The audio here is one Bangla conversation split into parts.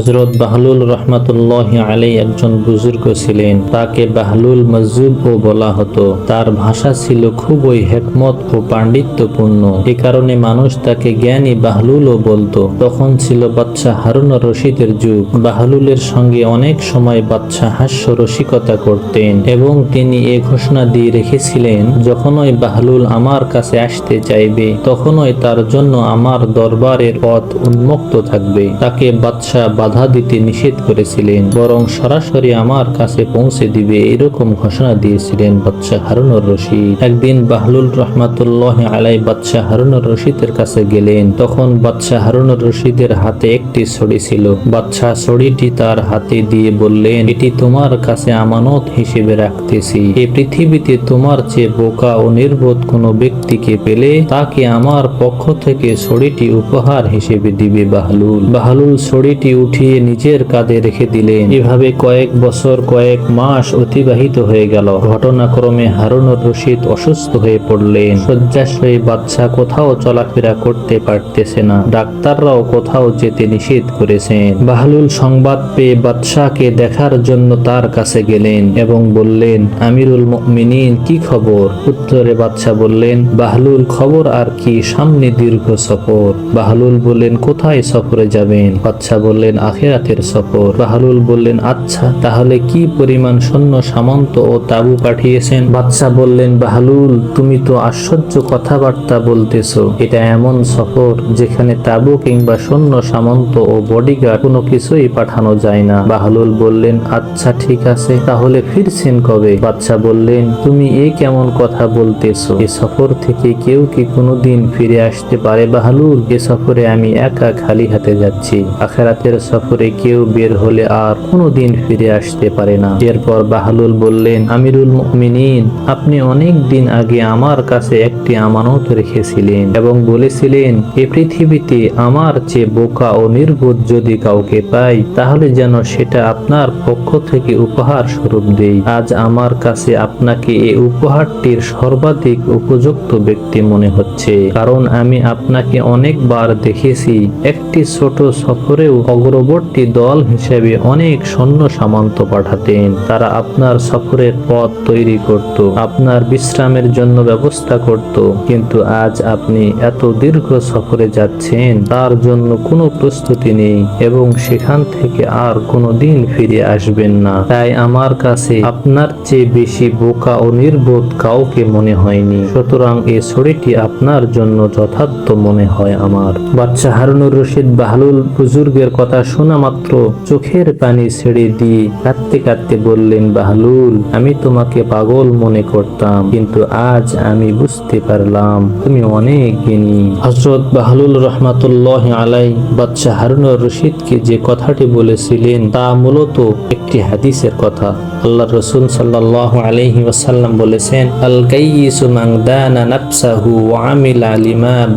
হজরত বাহলুল রহমাতুল্লাহ আলী একজন বুজুর্গ ছিলেন। তাকে বাহলুল মজুব ও বলা হতো। তার ভাষা ছিল খুবই হেকমত ও পাণ্ডিত্যপূর্ণ। এ কারণে মানুষ তাকে জ্ঞানী বাহলুলও বলতো। তখন ছিল বাচ্চা হারুন রশিদের যুগ। বাহলুলের সঙ্গে অনেক সময় বাচ্চা হাস্য রসিকতা করতেন এবং তিনি এ ঘোষণা দিয়ে রেখেছিলেন, যখনই বাহলুল আমার কাছে আসতে চাইবে, তখনই তার জন্য আমার দরবারের পথ উন্মুক্ত থাকবে। তাকে বাদশাহ বাধা দিতে নিষেধ করেছিলেন, বরং সরাসরি আমার কাছে পৌঁছে দিবে এরকম ঘোষণা দিয়েছিলেন বাদশাহ হারুনুর রশিদ। একদিন বাহলুল রহমাতুল্লাহ আলাই বাদশাহ হারুনুর রশিদের কাছে গেলেন, তখন বাদশাহ হারুনুর রশিদের হাতে একটি ছড়ি ছিল। বাদশাহ ছড়িটি তার হাতে দিয়ে বললেন, এটি তোমার কাছে আমানত হিসেবে রাখতেছি। এই পৃথিবীতে তোমার চেয়ে বোকা ও নির্বোধ কোনো ব্যক্তিকে পেলে? তাকে আমার পক্ষ থেকে ছড়িটি উপহার হিসেবে দিবে বাহলুল। বাহলুল ছড়িটি উঠিয়ে নিজের কাঁধে রেখে দিলেন। এভাবে কয়েক বছর, কয়েক মাস অতিবাহিত হয়ে গেল। ঘটনাক্রমে হারুনুর রশিদ অসুস্থ হয়ে পড়লেন। শয্যাশ্রয়ী বাচ্চা কোথাও চলাফেরা করতে পারতেছে না। ডাক্তাররাও কোথাও যেতে নিষেধ করেছেন। বাহলুল সংবাদ পেয়ে বাদশাহকে দেখার জন্য তার কাছে গেলেন এবং বললেন, আমিরুল মুমিনিন, কি খবর? উত্তরে বাদশাহ বললেন, বাহলুল, খবর আর কি? সামনে দীর্ঘ সফর। বাহলুল বললেন, কোথায় সফরে যাবেন? বাদশাহ বললেন আখেরাতের সফর। বাহলুল বললেন আচ্ছা তাহলে কি পরিমাণ সৈন্য সামন্ত ও তাবু পাঠিয়েছেন? বাদশাহ বললেন, বাহলুল, তুমি তো আশ্চর্য কথাবার্তা বলতেছো। এটা এমন সফর যেখানে তাবু কিংবা সৈন্য সামন্ত ও বডিগার্ড কোনো কিছুই পাঠানো যায় না। বাহলুল বললেন আচ্ছা ঠিক আছে, তাহলে ফিরছেন কবে? বাদশাহ বললেন, তুমি এ কেমন কথা বলতেছো? এ সফর থেকে কেউ কি কোনোদিন ফিরে আসতে পারে বাহলুল? এ সফরে আমি একা খালি হাতে যাচ্ছি। আখেরাতের সফরে কেউ বের হলে আর কোনোদিন ফিরে আসতে পারে না। এরপর বাহলুল বললেন, আমিরুল মুমিনিন, আপনি অনেক দিন আগে আমার কাছে একটি আমানত রেখেছিলেন এবং বলেছিলেন, এ পৃথিবীতে আমার চেয়ে বোকা ও নির্বোধ যদি কাউকে পাই, তাহলে যেন সেটা আপনার পক্ষ থেকে উপহার স্বরূপ দেই। আজ আমার কাছে আপনাকে এই উপহারটির সর্বাধিক উপযুক্ত ব্যক্তি মনে হচ্ছে। কারণ আমি আপনাকে অনেকবার দেখেছি, একটি ছোট সফরেও অগ্রবর্তী দল হিসেবে অনেক সৈন্য সামন্ত পাঠাতেন। তারা আপনার সফরের পথ তৈরি করত, আপনার বিশ্রামের জন্য ব্যবস্থা করত। কিন্তু আজ আপনি এত দীর্ঘ সফরে যাচ্ছেন, তার জন্য কোনো প্রস্তুতি নেই এবং সেখান থেকে আর কোনো দিন ফিরে আসবেন না। তাই আমার কাছে আপনার চেয়ে বেশি বোকা ও নির্বোধ কাউকে মনে হয়নি। সুতরাং এ ছড়িটি আপনার জন্য যথার্থ মনে হয় আমার। বাচ্চা হারুনুর রশিদ বাহলুল বুজুর্গের কথা শোনা মাত্র, চোখের পানি ছেড়ে দিয়ে কাঁদতে কাঁদতে বললেন, বাহলুল, আমি তোমাকে পাগল মনে করতাম, কিন্তু আজ আমি বুঝতে পারলাম, তুমি অনেক জ্ঞানী। হজরত বাহলুল রহমাতুল্লাহ আলাই বাচ্চা হারুনুর রশিদকে যে কথাটি বলেছিলেন, তা মূলত একটি হাদিসের কথা। আল্লাহ রসুল সাল্লাহ আলহি ওয়াসাল্লাম বলেছেন আল কাইয়িসু মান দানা নাফসাহু ওয়া আমিলা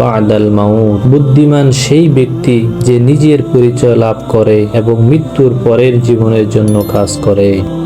বাদাল বুদ্ধিমান সেই ব্যক্তি যে নিজের পরিচয় লাভ করে এবং মৃত্যুর পরের জীবনের জন্য কাজ করে।